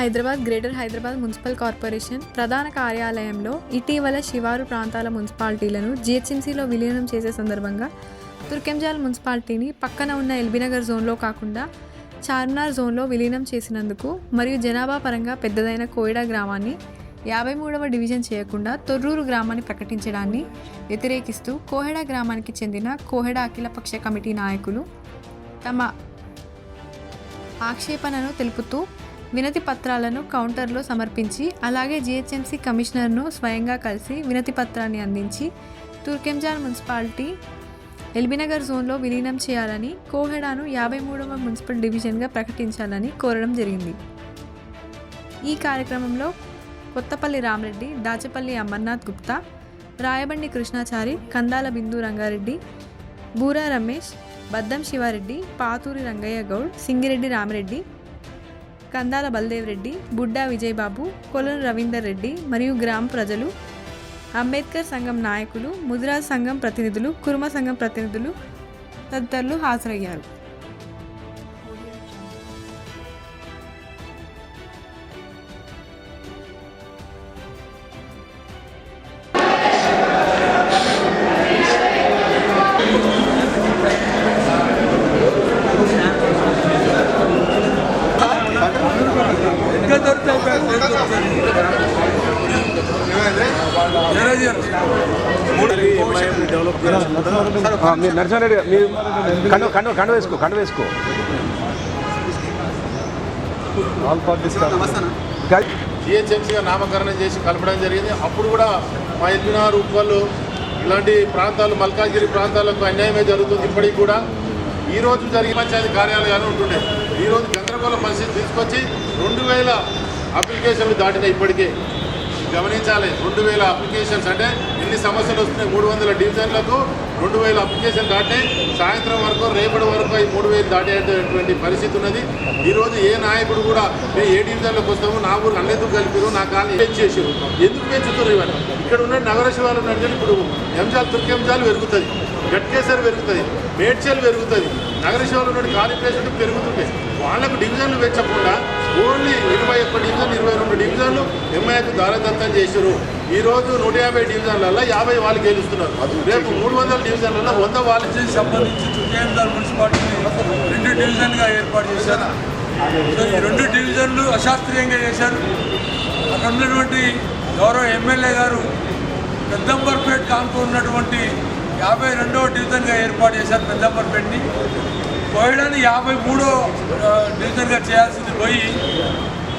Hyderabad greater Hyderabad municipal corporation ప్రధాన కార్యాలయంలో ఇటీవల శివారు ప్రాంతాల మున్సిపాలిటీలను జిహెచ్ఎంసీలో విలీనం చేసే సందర్భంగా తుర్కెంజాల్ మున్సిపాలిటీని పక్కన ఉన్న ఎల్బీనగర్ జోన్లో కాకుండా చార్మినార్ జోన్లో విలీనం చేసినందుకు మరియు జనాభా పరంగా పెద్దదైన కోయిడా గ్రామాన్ని యాభై మూడవ డివిజన్ చేయకుండా తొర్రూరు గ్రామాన్ని ప్రకటించడాన్ని వ్యతిరేకిస్తూ కోహెడా గ్రామానికి చెందిన కోహెడా అఖిలపక్ష కమిటీ నాయకులు తమ ఆక్షేపణను తెలుపుతూ వినతి పత్రాలను కౌంటర్లో సమర్పించి అలాగే జిహెచ్ఎంసీ కమిషనర్ను స్వయంగా కలిసి వినతి పత్రాన్ని అందించి తుర్కెంజాన్ మున్సిపాలిటీ ఎల్బీనగర్ జోన్లో విలీనం చేయాలని కోహెడాను యాభై మూడవ మున్సిపల్ డివిజన్గా ప్రకటించాలని కోరడం జరిగింది. ఈ కార్యక్రమంలో కొత్తపల్లి రామరెడ్డి దాచపల్లి అమర్నాథ్ గుప్తా రాయబండి కృష్ణాచారి కందాల బిందు రంగారెడ్డి బూరా రమేష్ బద్దం శివారెడ్డి పాతూరి రంగయ్య గౌడ్ సింగిరెడ్డి రామరెడ్డి కందాల బల్దేవ్ రెడ్డి బుడ్డా విజయబాబు కొలను రవీందర్ రెడ్డి మరియు గ్రామ ప్రజలు అంబేద్కర్ సంఘం నాయకులు ముదిరాజ్ సంఘం ప్రతినిధులు కుర్మ సంఘం ప్రతినిధులు తదితరులు హాజరయ్యారు. మీరు నరసింహారెడ్డి మీరు కండు కండు కండు వేసుకో కండు వేసుకో. ఆల్ పార్టీస్ జిహెచ్ఎంసీగా నామకరణం చేసి కలపడం జరిగింది. అప్పుడు కూడా మా ఎల్బినార్ ఉప్పలు ఇలాంటి ప్రాంతాలు మల్కాజ్గిరి ప్రాంతాలకు అన్యాయమే జరుగుతుంది. ఇప్పటికి కూడా ఈ రోజు జరిగే పంచాయతీ కార్యాలయాలు ఉంటుండే. ఈ రోజు గందరగోళ పరిస్థితి తీసుకొచ్చి రెండు వేల అప్లికేషన్లు దాటినాయి ఇప్పటికే. గమనించాలి. రెండు వేల అప్లికేషన్స్ అంటే ఎన్ని సమస్యలు వస్తున్నాయి? మూడు వందల డివిజన్లకు రెండు వేల అప్లికేషన్ దాటే సాయంత్రం వరకు రేపటి వరకు ఈ మూడు వేలు దాటేటువంటి పరిస్థితి ఉన్నది. ఈరోజు ఏ నాయకుడు కూడా మేము ఏ డివిజన్లోకి వస్తాము నా ఊరు నల్లెందుకు కలిపిరు నా కాలనీ పెంచేసారు ఎందుకు పెంచుతున్నారు ఇవన్నీ ఇక్కడ ఉన్న నగర శివాలు ఉన్నట్టు ఇప్పుడు ఎంజాలు తుర్కెంజాలు పెరుగుతుంది. గట్కేసర్ పెరుగుతుంది. మేడ్చల్ పెరుగుతుంది. నగర శివాలు ఉన్న ఖాళీ పెరుగుతుంటాయి వాళ్ళకు డివిజన్లు పెంచకుండా ఓన్లీ ఇరవై ఒక్క డివిజన్ ఇరవై రెండు డివిజన్లు ఎంఐకు దారదత్తం చేశారు. ఈ రోజు నూట యాభై డివిజన్లలో యాభై వాళ్ళు గెలుస్తున్నారు. రేపు మూడు వందల డివిజన్లలో వంద వాళ్ళు సంబంధించి తుకేందార్ మున్సిపాలిటీని రెండు డివిజన్గా ఏర్పాటు చేశారు. సో ఈ రెండు డివిజన్లు అశాస్త్రీయంగా చేశారు. అక్కడ ఉన్నటువంటి గౌరవ ఎమ్మెల్యే గారు పెద్దంబర్పేట కాంతో ఉన్నటువంటి యాభై రెండవ డివిజన్గా ఏర్పాటు చేశారు పెద్దంబర్పేటని. కోయడాన్ని యాభై మూడో డివిజన్గా చేయాల్సింది పోయి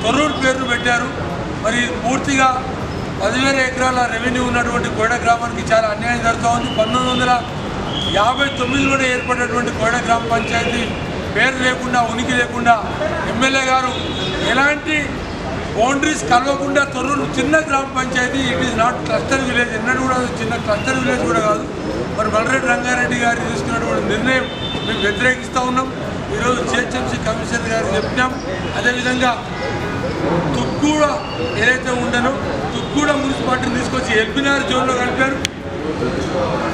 తొర్రూరు పేరును పెట్టారు. మరి పూర్తిగా పదివేల ఎకరాల రెవెన్యూ ఉన్నటువంటి కోయడ గ్రామానికి చాలా అన్యాయం జరుగుతూ ఉంది. పంతొమ్మిది వందల యాభై తొమ్మిదిలోనే ఏర్పడినటువంటి కోయడ గ్రామ పంచాయతీ పేరు లేకుండా ఉనికి లేకుండా ఎమ్మెల్యే గారు ఎలాంటి బౌండరీస్ కలవకుండా తొర్రూరు చిన్న గ్రామ panchayat it is not cluster village ఎన్నడూ కూడా చిన్న క్లస్టర్ విలేజ్ కూడా కాదు. మరి మల్రెడ్డి రంగారెడ్డి గారు తీసుకున్నటువంటి నిర్ణయం మేము వ్యతిరేకిస్తూ ఉన్నాం. ఈరోజు జిహెచ్ఎంసీ కమిషనర్ గారికి చెప్పినాం. అదేవిధంగా తుక్కూడ ఏదైతే ఉండనో తుక్కూడ మున్సిపాలిటీని తీసుకొచ్చి ఎల్బినార్ జోన్లో కలిపారు.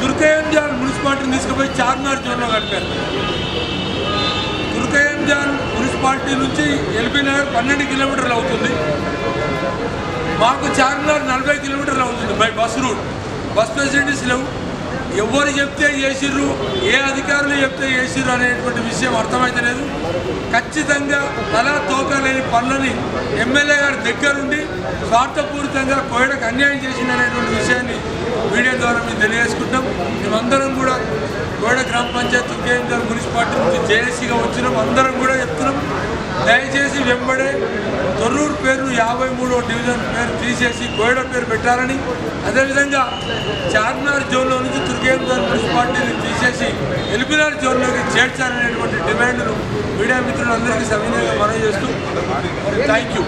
దుర్గయంజాన్ మున్సిపాలిటీని తీసుకుపోయి చార్మినార్ జోన్లో కలిపారు. దుర్గయంజాన్ మున్సిపాలిటీ నుంచి ఎల్బినార్ పన్నెండు కిలోమీటర్లు అవుతుంది. మాకు చార్మినార్ నలభై కిలోమీటర్లు అవుతుంది by bus route. Bus facilities లేవు. ఎవరు చెప్తే చేసిర్రు ఏ అధికారులు చెప్తే చేసిర్రు అనేటువంటి విషయం అర్థమైతలేదు. ఖచ్చితంగా తలా తోక లేని పనులని ఎమ్మెల్యే గారి దగ్గరుండి స్వార్థపూరితంగా కోయడకు అన్యాయం చేసింది అనేటువంటి విషయాన్ని మీడియా ద్వారా మేము తెలియజేసుకుంటాం మేమందరం కూడా కోయడ గ్రామ పంచాయతీ కేంద్ర మున్సిపాలిటీ నుంచి జేఏసీగా వచ్చినాం. అందరం కూడా దయచేసి వెంబడే తొర్రూరు పేరు యాభై మూడో డివిజన్ పేరు తీసేసి కోయడ పేరు పెట్టారని అదేవిధంగా చార్మినార్ జోన్లో నుంచి తుర్గేందర్ మున్సిపాలిటీని తీసేసి ఎల్బినార్ జోన్లోకి చేర్చాలనేటువంటి డిమాండ్ను మీడియా మిత్రులందరికీ సవినయంగా మనం చేస్తూ థ్యాంక్ యూ.